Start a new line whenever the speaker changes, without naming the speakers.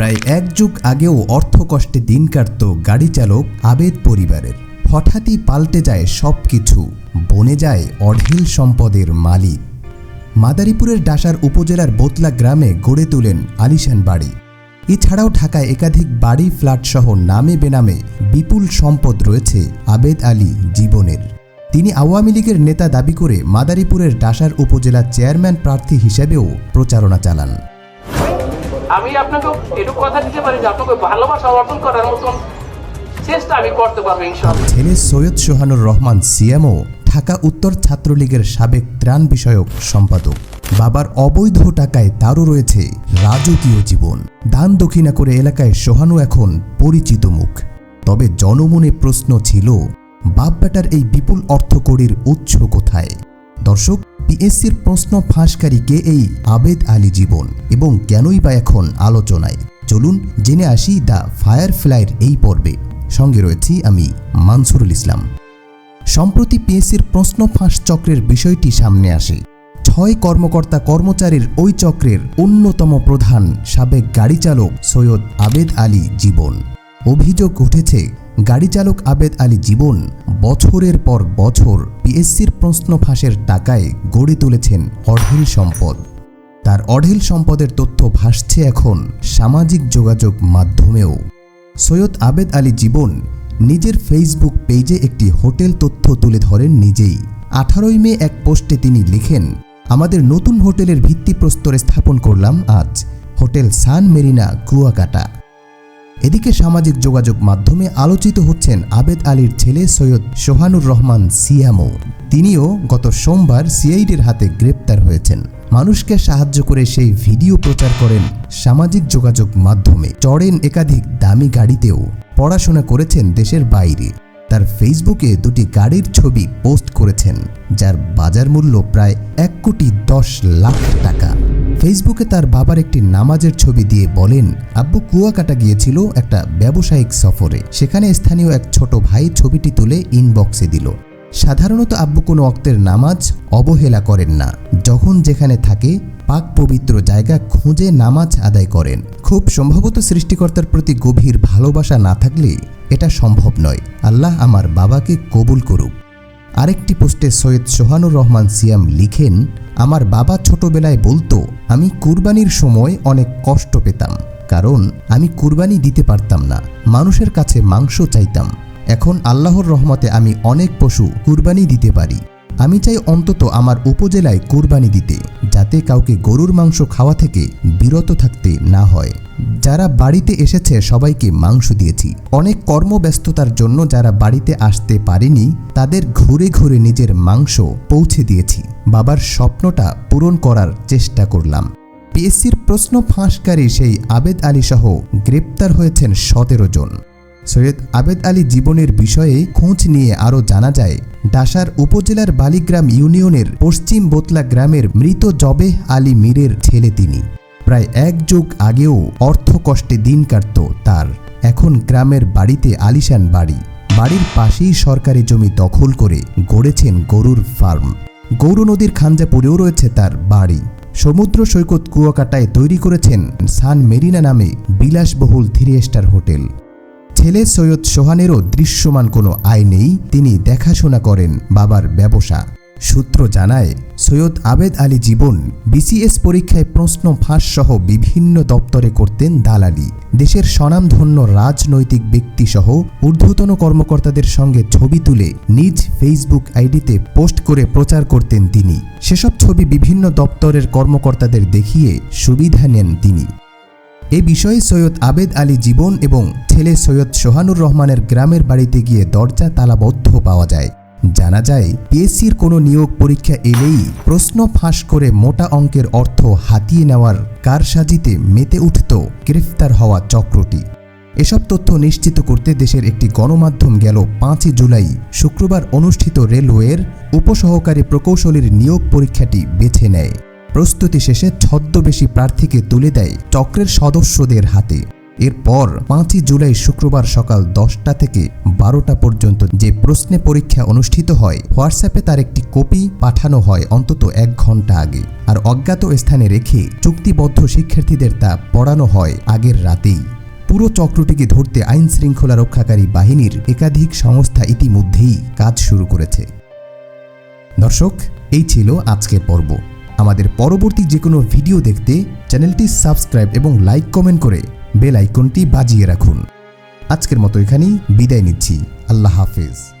প্রায় এক যুগ আগেও অর্থকষ্টে দিন কাটত গাড়ি চালক আবেদ পরিবারের। হঠাৎই পাল্টে যায় সব কিছু বনে যায় অঢেল সম্পদের মালিক। মাদারীপুরের ডাসার উপজেলার বোতলা গ্রামে গড়ে তোলেন আলিশান বাড়ি। এছাড়াও ঢাকায় একাধিক বাড়ি, ফ্ল্যাট সহ নামে বেনামে বিপুল সম্পদ রয়েছে আবেদ আলী জীবনের। তিনি আওয়ামী লীগের নেতা দাবি করে মাদারীপুরের ডাসার উপজেলা চেয়ারম্যান প্রার্থী হিসেবেও প্রচারণা চালান।
আমি আপনাকে এটুকু কথা দিতে পারি যে আপনাকে ভালোবাসা অর্জন করার মতন চেষ্টা আমি করতে পারব, ইনশাআল্লাহ।
ছেলে সৈয়দ সোহানুর রহমান, সিএমও, ঢাকা উত্তর ছাত্রলীগের সাবেক ত্রাণ বিষয়ক সম্পাদক। বাবার অবৈধ টাকায় তারও রয়েছে রাজকীয় জীবন। দান দক্ষিণা করে এলাকায় সোহানু এখন পরিচিত মুখ। তবে জনমনে প্রশ্ন ছিল বাপ বেটার এই বিপুল অর্থকড়ির উৎস কোথায়? দর্শক পিএসসির প্রশ্ন ফাঁসকারী কে এই আবেদ আলী জীবন এবং কেনই বা এখন আলোচনায়? চলুন জেনে আসি দ্য ফায়ার ফ্লাইয়ের এই পর্বে। সঙ্গে রয়েছি আমি মানসুরুল ইসলাম। সম্প্রতি পিএসসির প্রশ্ন ফাঁস চক্রের বিষয়টি সামনে আসে। ছয় কর্মকর্তা কর্মচারীর ওই চক্রের অন্যতম প্রধান সাবেক গাড়ি চালক সৈয়দ আবেদ আলী জীবন। অভিযোগ উঠেছে গাড়ি চালক আবেদ আলী জীবন বছরের পর বছর পিএসসির প্রশ্ন ফাঁসের টাকায় গড়ে তুলেছেন অঢেল সম্পদ। তার অঢেল সম্পদের তথ্য ভাসছে এখন সামাজিক যোগাযোগ মাধ্যমেও। সৈয়দ আবেদ আলী জীবন নিজের ফেসবুক পেজে একটি হোটেল তথ্য তুলে ধরেন নিজেই। আঠারোই মে এক পোস্টে তিনি লিখেন, আমাদের নতুন হোটেলের ভিত্তিপ্রস্তরে স্থাপন করলাম আজ। Hotel Sun Marina, Kuakata. এদিকে সামাজিক যোগাযোগ মাধ্যমে আলোচিত হচ্ছেন আবেদ আলীর ছেলে সৈয়দ সোহানুর রহমান সিয়ামো। তিনিও গত সোমবার সিআইডির হাতে গ্রেপ্তার হয়েছেন। মানুষকে সাহায্য করে সেই ভিডিও প্রচার করেন সামাজিক যোগাযোগ মাধ্যমে। চড়েন একাধিক দামি গাড়িতেও পড়াশোনা করেছেন দেশের বাইরে। তার ফেসবুকে দুটি গাড়ির ছবি পোস্ট করেছেন, যার বাজার মূল্য প্রায় এক কোটি দশ লাখ টাকা। ফেসবুকে তার বাবার একটি নামাজের ছবি দিয়ে বলেন, আব্বু কুয়াকাটা গিয়েছিল একটা ব্যবসায়িক সফরে। সেখানে স্থানীয় এক ছোট ভাই ছবিটি তুলে ইনবক্সে দিল। সাধারণত আব্বু কোনো অক্তের নামাজ অবহেলা করেন না। যখন যেখানে থাকে, পাক পবিত্র জায়গা খুঁজে নামাজ আদায় করেন। খুব সম্ভবত সৃষ্টিকর্তার প্রতি গভীর ভালোবাসা না থাকলে এটা সম্ভব নয়। আল্লাহ আমার বাবাকে কবুল করুক। আরেকটি পোস্টে সৈয়দ সোহানুর রহমান সিয়াম লিখেন, আমার বাবা ছোটবেলায় বলতো, আমি কুরবানির সময় অনেক কষ্ট পেতাম, কারণ আমি কুরবানি দিতে পারতাম না, মানুষের কাছে মাংস চাইতাম। এখন আল্লাহর রহমতে আমি অনেক পশু কুরবানি দিতে পারি। আমি চাই অন্তত আমার উপজেলায় কুরবানি দিতে। যাতে কাউকে গরুর মাংস খাওয়া থেকে বিরত থাকতে না হয়। যারা বাড়িতে এসেছে, সবাইকে মাংস দিয়েছি। অনেক কর্মব্যস্ততার জন্য যারা বাড়িতে আসতে পারেনি, তাদের ঘুরে ঘুরে নিজের মাংস পৌঁছে দিয়েছি। বাবার স্বপ্নটা পূরণ করার চেষ্টা করলাম। পিএসসির প্রশ্ন ফাঁসকারী সেই আবেদ আলী সহ গ্রেপ্তার হয়েছেন সতেরো জন। সৈয়দ আবেদ আলী জীবনের বিষয়ে খোঁজ নিয়ে আরও জানা যায়, ডাসার উপজেলার বালিগ্রাম ইউনিয়নের পশ্চিম বোতলা গ্রামের মৃত জবেহ আলী মীরের ছেলে তিনি। প্রায় এক যুগ আগেও অর্থ কষ্টে দিন কাটত তার। এখন গ্রামের বাড়িতে আলিশান বাড়ি। বাড়ির পাশেই সরকারি জমি দখল করে গড়েছেন গরুর ফার্ম। গৌর নদীর খাঞ্জা পড়েও রয়েছে তার বাড়ি। সমুদ্র সৈকত কুয়াকাটায় তৈরি করেছেন সান মেরিনা নামে বিলাসবহুল থ্রি স্টার হোটেল। ছেলে সৈয়দ সোহানেরও দৃশ্যমান কোনো আয় নেই, তিনি দেখাশোনা করেন বাবার ব্যবসা। সূত্র জানায়, সৈয়দ আবেদ আলী জীবন বিসিএস পরীক্ষায় প্রশ্ন ফাঁস সহ বিভিন্ন দপ্তরে করতেন দালালি। দেশের স্বনামধন্য রাজনৈতিক ব্যক্তিসহ ঊর্ধ্বতন কর্মকর্তাদের সঙ্গে ছবি তুলে নিজ ফেসবুক আইডিতে পোস্ট করে প্রচার করতেন তিনি। সেসব ছবি বিভিন্ন দপ্তরের কর্মকর্তাদের দেখিয়ে সুবিধা নেন তিনি। এ বিষয়ে সৈয়দ আবেদ আলী জীবন এবং ছেলে সৈয়দ সোহানুর রহমানের গ্রামের বাড়িতে গিয়ে দরজা তালাবদ্ধ পাওয়া যায়। জানা যায়, পিএসসির কোনো নিয়োগ পরীক্ষা এলেই প্রশ্ন ফাঁস করে মোটা অঙ্কের অর্থ হাতিয়ে নেওয়ার কারসাজিতে মেতে উঠত গ্রেফতার হওয়া চক্রটি। এসব তথ্য নিশ্চিত করতে দেশের একটি গণমাধ্যম গেল পাঁচই জুলাই শুক্রবার অনুষ্ঠিত রেলওয়ের উপসহকারী প্রকৌশলীর নিয়োগ পরীক্ষাটি বেছে নেয়। প্রস্তুতি শেষে ছদ্মবেশী প্রার্থীকে তুলে দেয় চক্রের সদস্যদের হাতে। এরপর পাঁচই জুলাই শুক্রবার সকাল দশটা থেকে বারোটা পর্যন্ত যে প্রশ্নে পরীক্ষা অনুষ্ঠিত হয়, হোয়াটসঅ্যাপে তার একটি কপি পাঠানো হয় অন্তত এক ঘণ্টা আগে। আর অজ্ঞাত স্থানে রেখে চুক্তিবদ্ধ শিক্ষার্থীদের তা পড়ানো হয় আগের রাতেই। পুরো চক্রটিকে ধরতে আইন শৃঙ্খলা রক্ষাকারী বাহিনীর একাধিক সংস্থা ইতিমধ্যেই কাজ শুরু করেছে। দর্শক, এই ছিল আজকের পর্ব। আমাদের পরবর্তী যে কোনো ভিডিও দেখতে চ্যানেলটি সাবস্ক্রাইব এবং লাইক কমেন্ট করে বেল আইকনটি বাজিয়ে রাখুন। আজকের মতো এখানেই বিদায় নিচ্ছি। আল্লাহ হাফেজ।